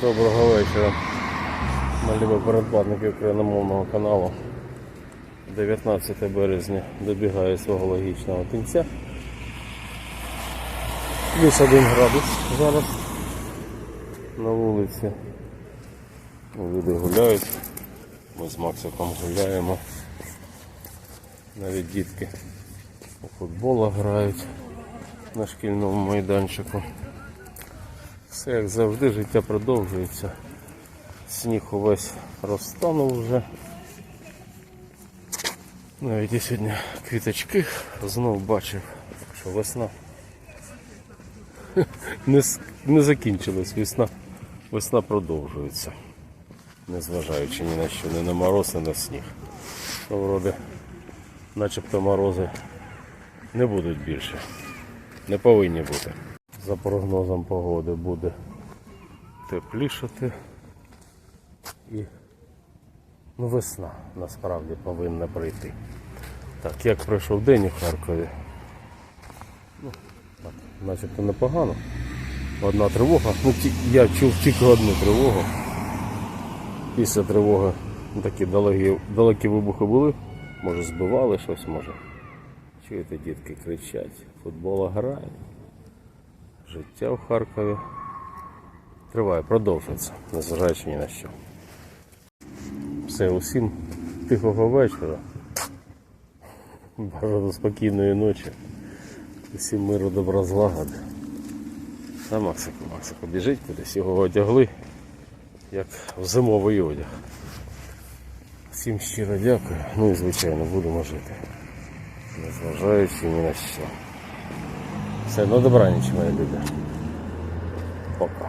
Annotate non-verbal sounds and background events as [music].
Доброго вечора, малюбі передплатники україномовного каналу. 19 березня добігає свого логічного кінця. Плюс один градус зараз на вулиці. Люди гуляють, ми з Максиком гуляємо. Навіть дітки у футбола грають на шкільному майданчику. Все як завжди, життя продовжується. Сніг увесь розтанув вже. Навіть я сьогодні квіточки знов бачив, що весна [laughs] не, не закінчилась весна. Весна продовжується. Незважаючи ні на що, ні на мороз, ні на сніг. То вроде начебто морози не будуть більше. Не повинні бути. За прогнозом погоди буде теплішати і ну, весна насправді повинна прийти. Так, як пройшов день у Харкові. Ну, так, начебто непогано. Одна тривога. Ну, я чув тільки одну тривогу. Після тривоги ну, такі далекі, далекі вибухи були. Може збивали щось, може. Чуєте, дітки кричать, футбол грає. Життя в Харкові триває, продовжується, незважаючи ні на що. Все, усім тихого вечора. Бажано спокійної ночі. Усім миру добра злагоди. А Максику, Максику, біжить кудись, його одягли, як в зимовий одяг. Всім щиро дякую. Ну і звичайно будемо жити. Незважаючи ні на що. Все, ну добраніч, мої люди. Пока.